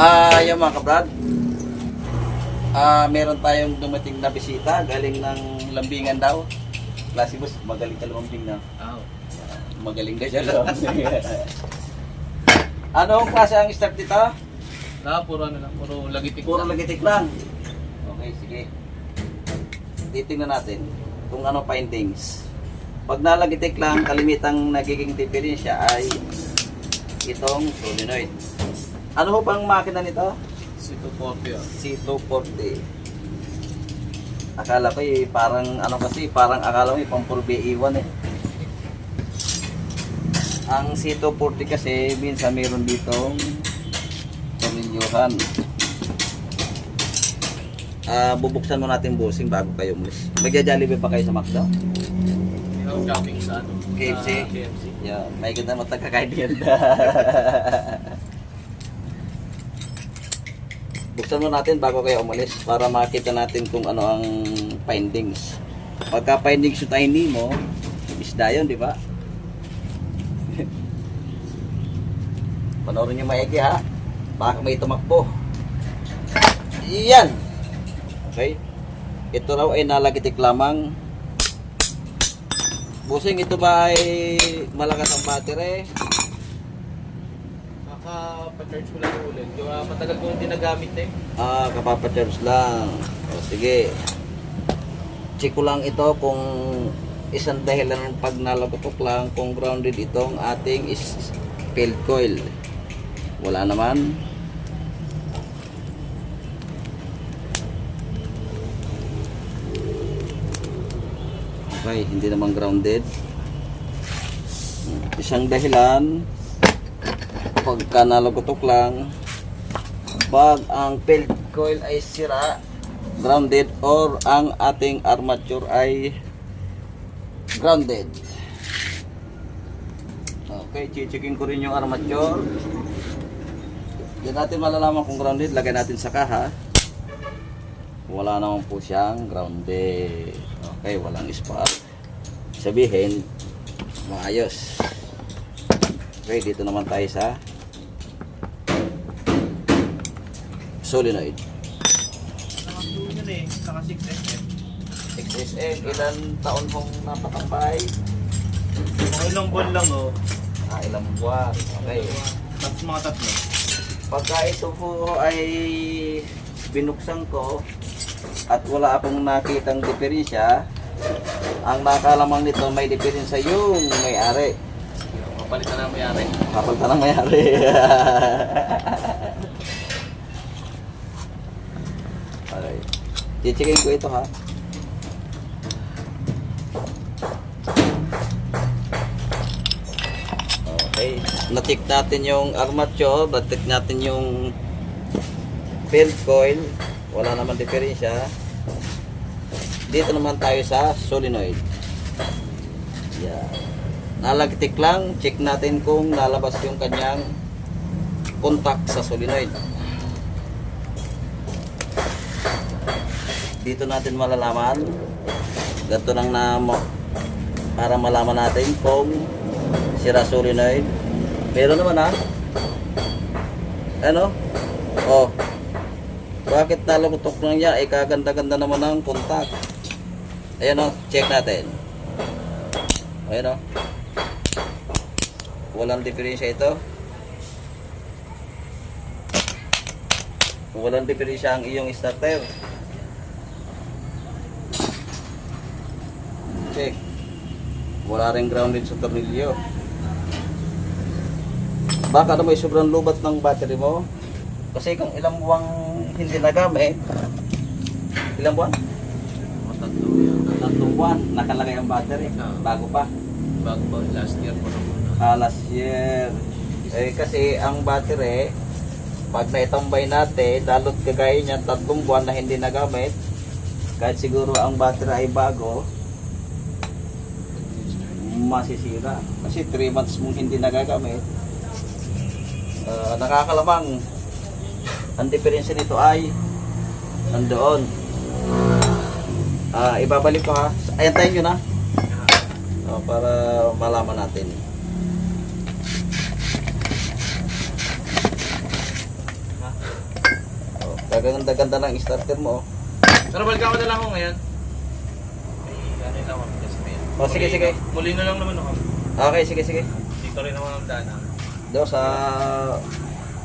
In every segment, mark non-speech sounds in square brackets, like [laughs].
tayo mga kabrad. Ah, meron tayong dumating na bisita galing ng lambingan daw. Klase boss, magaling ka lumambing na. Oh. Magaling ka siya lumambing. [laughs] ano ang klase ang start dito? Na, puro ano lang, puro lagitik Puro lang. lagitik lang. Okay, sige. Titingnan natin kung ano findings. Pag nalagitik lang, kalimitang nagiging diferensya ay itong solenoid. Ano ho bang makina nito? Si 240 ah. C240. Akala ko eh, parang ano kasi, parang akala mo eh, pang 4BE1 eh. Ang C240 kasi, minsan meron ditong pamilyuhan. Ah, bubuksan mo natin busing bago kayo umalis. Magja-jollibee pa kayo sa McDo? Yung shopping sa ano? KFC? Sa KFC. Yeah, may ganda matagkakaibigan. [laughs] Buksan mo natin bago kayo umalis para makita natin kung ano ang findings. Pagka findings yung tiny mo, isda yun, di ba? [laughs] Panoorin nyo maigi ha. Baka may tumakbo. Yan! Okay? Ito raw ay nalagitik lamang Busing, ito ba ay malakas ang battery? Kaka-charge ko lang ulit. Yung ah, matagal ko hindi nagamit eh. Ah, kapapacharge lang. O, sige. Check ko lang ito kung isang dahilan ng pag nalagotok lang kung grounded itong ating is field coil. Wala naman. Okay, hindi naman grounded. Isang dahilan pagka nalagotok lang. Pag ang field coil ay sira grounded or ang ating armature ay grounded. Okay chichikin ko rin yung armature. Diyan natin malalaman kung grounded lagay natin sa kaha. Wala naman po siyang grounded. Okay walang spark. Sabihin maayos. Okay dito naman tayo sa solenoid Nakasulo yun eh. Naka 6SM. XSM, ilan taon mong napatambay? Mga ilang buwan lang oh. Ah, ilang buwan. Okay. Tat mga tatlo. Pagka ito po ay binuksan ko at wala akong nakitang diferensya, ang nakalamang nito may diferensya yung may-ari. Papalitan na mayari. Kapalitan ng may-ari. [laughs] okay. Chichikin ko ito ha. Okay. Natik natin yung armature, natik natin yung field coil. Wala naman diferensya. Dito naman tayo sa solenoid. Yan. Nalagtik lang, check natin kung nalabas yung kanyang contact sa solenoid. Dito natin malalaman. Ganito lang na para malaman natin kung sira solenoid. Pero naman ha. Ano? Oh. Bakit nalagutok lang yan? Eh kaganda-ganda naman ang contact. Ayan o, check natin. Ayan o. Walang diferensya ito. Walang diferensya ang iyong starter. Check. Wala rin grounded sa tornilyo. Baka na may sobrang lubat ng battery mo. Kasi kung ilang buwang hindi nagamit, ilang buwan? Mga tatlo yan. Tatlong buwan, nakalagay ang battery. Ah. Bago pa. Bago ba? Last year pa naman. Ah, last year. Eh, kasi ang battery, pag naitambay natin, lalot kagaya niyan, tatlong buwan na hindi nagamit, kahit siguro ang battery ay bago, masisira. Kasi 3 months mong hindi nagagamit, ah, nakakalamang. Ang diferensya nito ay nandoon. Ah, ibabalik ko ha. Ayan tayo yun ha. Ah, para malaman natin. Ha? Kaganda-ganda ng starter mo. oh. Pero balikan ko na lang ako ngayon. Ay, ano lang ako. May... Oh, sige, Muli- sige. Muli na lang naman ako. Okay, sige, sige. Dito rin naman ang daan. Doon sa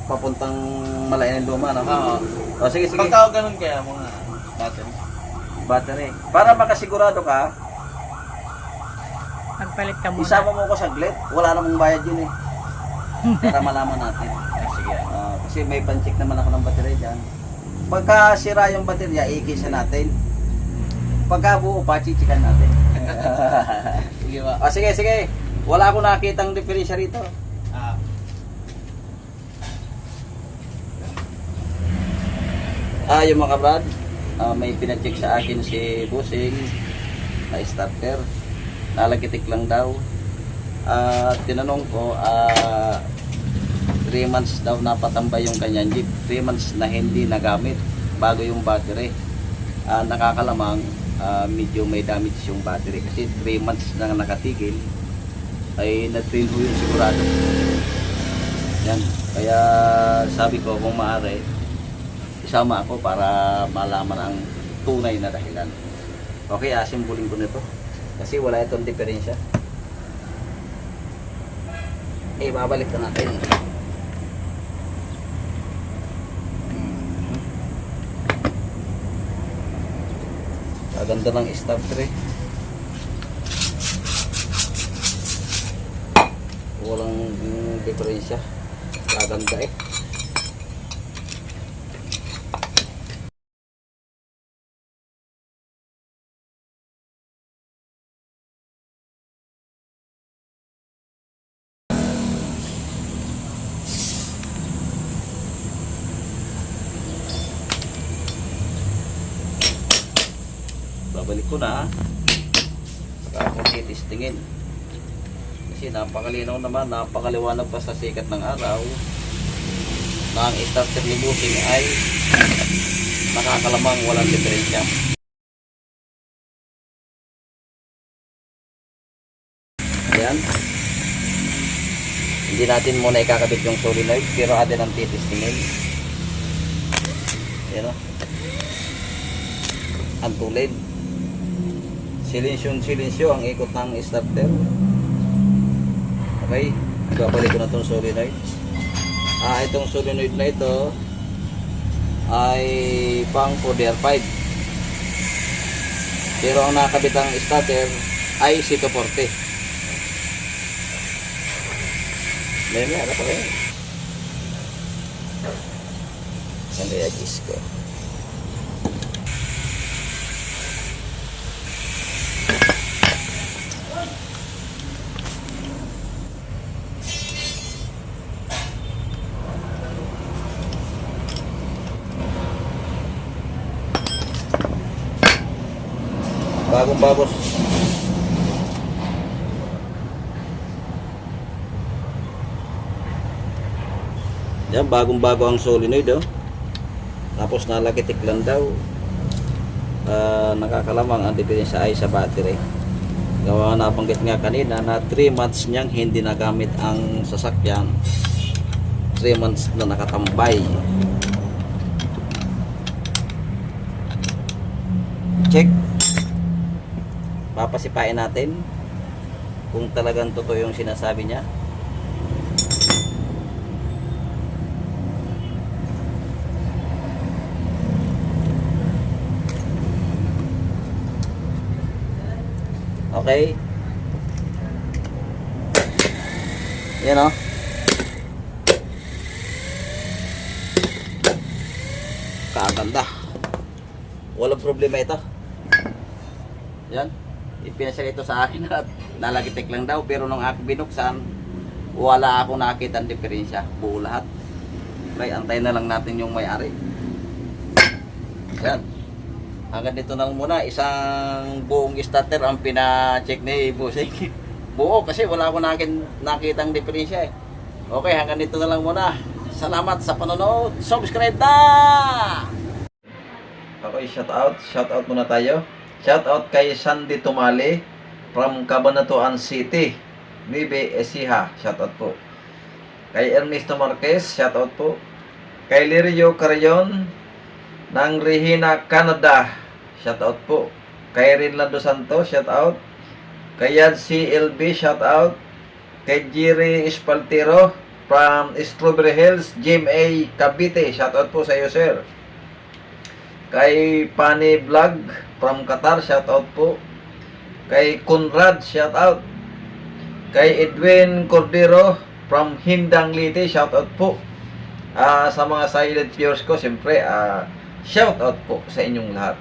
papuntang Malayan Luma, no? Oo. Oh, sige, sige. Pagka ganun kaya mga battery. Battery. Para makasigurado ka, Magpalit ka muna. isama mo ko saglit. Wala namang bayad yun eh. [laughs] Para malaman natin. Ah, sige. Ah, kasi may pan-check naman ako ng baterya dyan. Pagka sira yung baterya, ikisa natin. Pagka buo pa, chichikan natin. [laughs] Sige ba? ah, sige, sige. Wala akong nakitang diferensya rito. Ah, Ah, yung mga brad, ah, may pinacheck sa akin si Busing na starter. Nalagitik lang daw. Ah, tinanong ko, ah, 3 months daw napatambay yung kanyang jeep. 3 months na hindi nagamit bago yung battery. Ah, nakakalamang ah, medyo may damage yung battery kasi 3 months na nakatigil ay na-train ho yung sigurado. Yan. Kaya sabi ko kung maaari, isama ako para malaman ang tunay na dahilan. Okay, asimbulin ko nito. Kasi wala itong diferensya. Eh, babalik na natin. Kaganda ng stop tray. Walang mm, diferensya. Kaganda eh. Babalik ko na saka ako titistingin. Kasi napakalinaw naman napakaliwanag pa sa sikat ng araw. Na ang starter ni Busing ay nakakalamang walang diferensya. Ayan. Hindi natin muna ikakabit yung solenoid pero atin ang titistingin. Ayan o ang tulid Silensyong silensyo ang ikot ng starter. Okay, babalik ko na itong solenoid. Ah, itong solenoid na ito ay pang 4DR5. Pero ang nakabit ang starter ay C240. May may ano pa rin. Saan kaya gis ko? Bagong bagos. Yan, bagong bago ang solenoid oh. Tapos nalagitik lang daw. Ah, nakakalamang ang diferensya ay sa battery. Gawa nabanggit nga kanina na 3 months niyang hindi nagamit ang sasakyan. 3 months na nakatambay. Check papasipain natin kung talagang totoo yung sinasabi niya. Okay. Yan o. Kaganda. Walang problema ito. Yan. Ipinasa ito sa akin at nalagitik lang daw. Pero nung ako binuksan, wala akong nakita ang diferensya. Buo lahat. Okay, antayin na lang natin yung may-ari. Yan. Hanggang dito na lang muna. Isang buong starter ang pina-check ni Busing. [laughs] Buo kasi wala akong nakita ang diferensya eh. Okay, hanggang dito na lang muna. Salamat sa panonood. Subscribe na! Okay, shout out. Shout out muna tayo. Shout out kay Sandy Tumali from Cabanatuan City. Bibi Esiha. Shout out po. Kay Ernesto Marquez. Shout out po. Kay Lirio Carayon ng Regina, Canada. Shout out po. Kay Rinlando Santos, shout out. Kay Yad CLB, shout out. Kay Jerry Espaltero from Strawberry Hills, Jim A. Cavite, shout out po sa iyo, sir. Kay Pani Vlog from Qatar, shout out po. Kay Conrad, shout out. Kay Edwin Cordero from Hindang Liti, shout out po. Ah, sa mga silent viewers ko, siyempre, ah, shout out po sa inyong lahat.